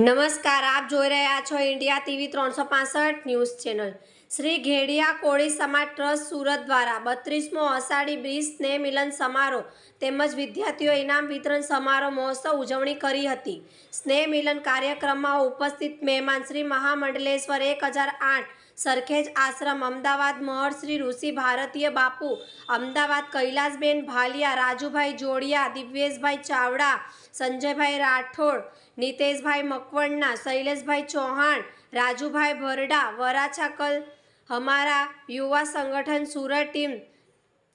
નમસ્કાર આપ જોઈ રહ્યા છો ઇન્ડિયા ટીવી ત્રણસો news channel. Shri Ghediya Koli Samaj trust Surat દ્વારા બત્રીસમો અષાઢી બ્રિજ સ્નેહ મિલન સમારોહ તેમજ વિદ્યાર્થીઓ ઇનામ વિતરણ સમારોહ મહોત્સવ ઉજવણી કરી હતી. સ્નેહ મિલન કાર્યક્રમમાં ઉપસ્થિત મહેમાન શ્રી મહામંડલેશ્વર એક હજાર આઠ, સરખેજ આશ્રમ, અમદાવાદ મહર્ષિ ઋષિ ભારતીય બાપુ, અમદાવાદ કૈલાસબેન ભાલિયા, રાજુભાઈ જોડિયા, દિવ્યેશભાઈ ચાવડા, સંજયભાઈ રાઠોડ, નીતેશભાઈ મકવણના, શૈલેષભાઈ ચૌહાણ, રાજુભાઈ ભરડા, વરાછા કલ હમારા યુવા સંગઠન Surat team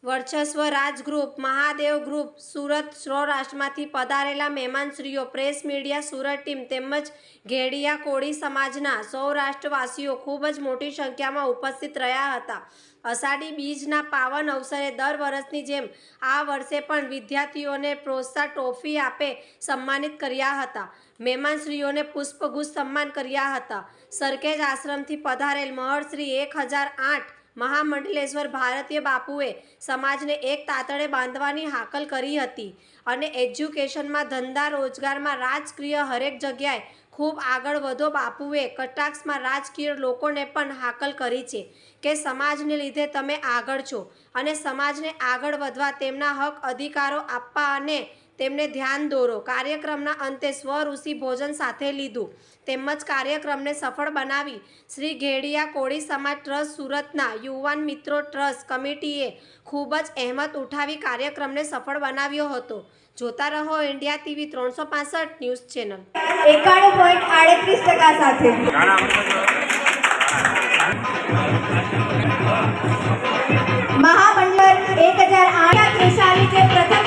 Varchasva Raj group, Mahadev group, Surat સૌરાષ્ટ્રમાંથી પધારેલા મહેમાનશ્રીઓ, પ્રેસ મીડિયા, સુરત ટીમ તેમજ ઘેડિયા કોળી સમાજના સૌરાષ્ટ્રવાસીઓ ખૂબ જ મોટી સંખ્યામાં ઉપસ્થિત રહ્યા હતા. અષાઢી બીજના પાવન અવસરે દર વર્ષની જેમ આ વર્ષે પણ વિદ્યાર્થીઓને પ્રોત્સાહ ટ્રોફી આપે સન્માનિત કર્યા હતા. મહેમાનશ્રીઓને પુષ્પગુચ્છ સન્માન કર્યા હતા. સરખેજ આશ્રમથી પધારેલ મહર્ષિ એક હજાર આઠ મહામંડલેશ્વર ભારતીય બાપુએ સમાજને એક તાતડે બાંધવાની હાકલ કરી હતી અને એજ્યુકેશનમાં ધંધા રોજગારમાં રાજકીય હરેક જગ્યાએ ખૂબ આગળ વધો બાપુએ કટાક્ષમાં રાજકીય લોકોને પણ હાકલ કરી છે કે સમાજને લીધે તમે આગળ છો અને સમાજને આગળ વધવા તેમના હક અધિકારો આપવા અને તેમને ધ્યાન દોરો. કાર્યક્રમના અંતે સ્વઋષિ ભોજન સાથે લીધું. તેમજ કાર્યક્રમને સફળ બનાવી. શ્રી ઘેડિયા કોળી સમાજ ટ્રસ્ટ સુરતના યુવાન મિત્રો ટ્રસ્ટ કમિટીએ ખૂબ જ અહેમત ઉઠાવી કાર્યક્રમને સફળ બનાવ્યો હતો. જોતા રહો ઇન્ડિયા ટીવી ત્રણસો પાસઠ ન્યૂઝ ચેનલ. સાથે. મહામંડળ એક હજાર આઠ જે પ્રથમ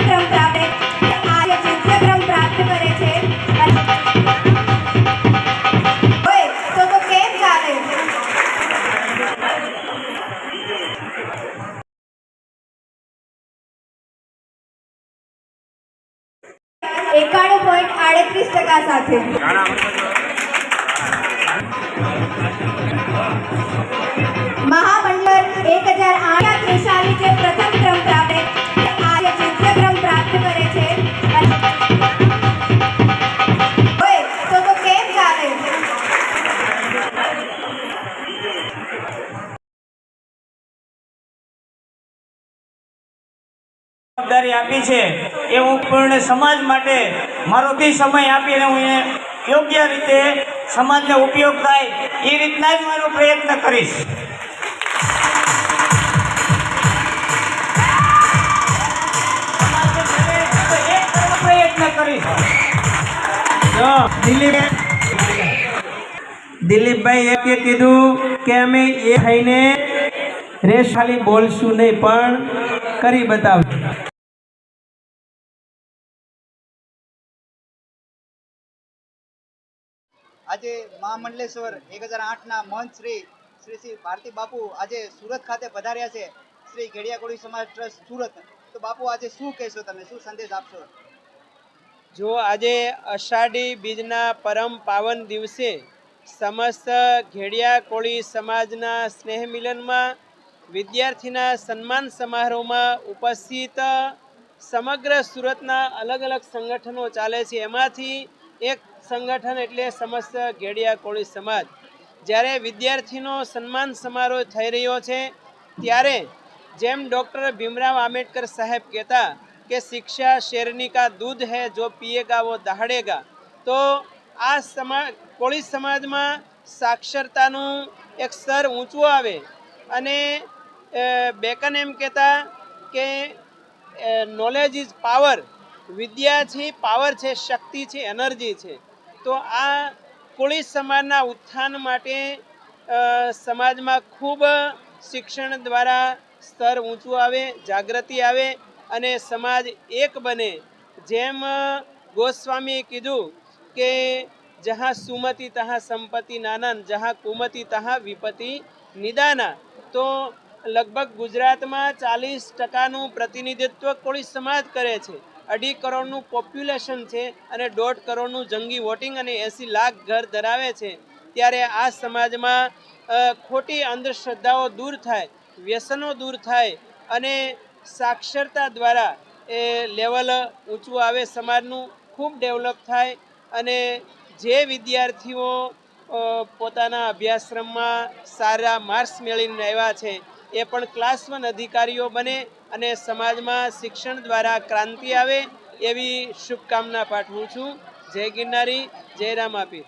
એકાણું પોઈન્ટ આડત્રીસ ટકા સાથે. મહામંડળ એક હજાર આઠ જવાબદારી આપી છે એ હું પૂર્ણ સમાજ માટે મારો બી સમય આપીને હું યોગ્ય રીતે સમાજને ઉપયોગ થાય એ રીતના જ મારો પ્રયત્ન કરીશ. દિલીપભાઈ. એ કીધું કે અમે એ થઈને રેસ ખાલી બોલશું નહીં, પણ કરી બતાવશું. આજે મહામંડલેશ્વર એક હજાર આઠના મહંત શ્રી શ્રી શ્રી ભારતી બાપુ આજે સુરત ખાતે પધાર્યા છે. શ્રી ઘેડિયા કોળી સમાજ ટ્રસ્ટ સુરત. તો બાપુ, આજે શું કહેશો તમે? શું સંદેશ આપશો? જો આજે અષાઢી બીજના પરમ પાવન દિવસે સમસ્ત ઘેડિયા કોળી સમાજના સ્નેહ મિલનમાં વિદ્યાર્થીના સન્માન સમારોહમાં ઉપસ્થિત સમગ્ર સુરતના અલગ અલગ સંગઠનો ચાલે છે. એમાંથી એક સંગઠન એટલે સમસ્ત ઘેડિયા કોળી સમાજ. જ્યારે વિદ્યાર્થીનો સન્માન સમારોહ થઈ રહ્યો છે, ત્યારે જેમ ડૉક્ટર ભીમરાવ આંબેડકર સાહેબ કહેતા કે શિક્ષા શેરની કા દૂધ હે જો પીએગા વો દહાડેગા, તો આ સમાજ કોળી સમાજમાં સાક્ષરતાનું એક સ્તર ઊંચું આવે. અને બેકન એમ કહેતા કે નોલેજ ઇઝ પાવર વિદ્યા છે પાવર છે, શક્તિ છે એનર્જી છે. તો આ કોળી સમાજના ઉત્થાન માટે સમાજમાં ખૂબ શિક્ષણ દ્વારા સ્તર ઊંચું આવે, જાગૃતિ આવે અને સમાજ એક બને. જેમ ગોસ્વામીએ કીધું કે, જહાં સુમતિ તહાં સંપત્તિ નાનાન, જહાં કુમતિ તહાં વિપત્તિ નિદાના. તો લગભગ ગુજરાતમાં ચાલીસ ટકાનું પ્રતિનિધિત્વ કોળી સમાજ કરે છે. અઢી કરોડનું પોપ્યુલેશન છે અને દોઢ કરોડનું જંગી વોટિંગ અને એંસી લાખ ઘર ધરાવે છે. ત્યારે આ સમાજમાં ખોટી અંધશ્રદ્ધાઓ દૂર થાય, વ્યસનો દૂર થાય અને સાક્ષરતા દ્વારા એ લેવલ ઊંચું આવે, સમાજનું ખૂબ ડેવલપ થાય અને જે વિદ્યાર્થીઓ પોતાના અભ્યાસક્રમમાં સારા માર્ક્સ મેળવીને આવ્યા છે એ પણ ક્લાસ વન અધિકારીઓ બને અને સમાજમાં શિક્ષણ દ્વારા ક્રાંતિ આવે એવી શુભકામના પાઠવું છું. જય ગિરનારી, જય રામાપીર.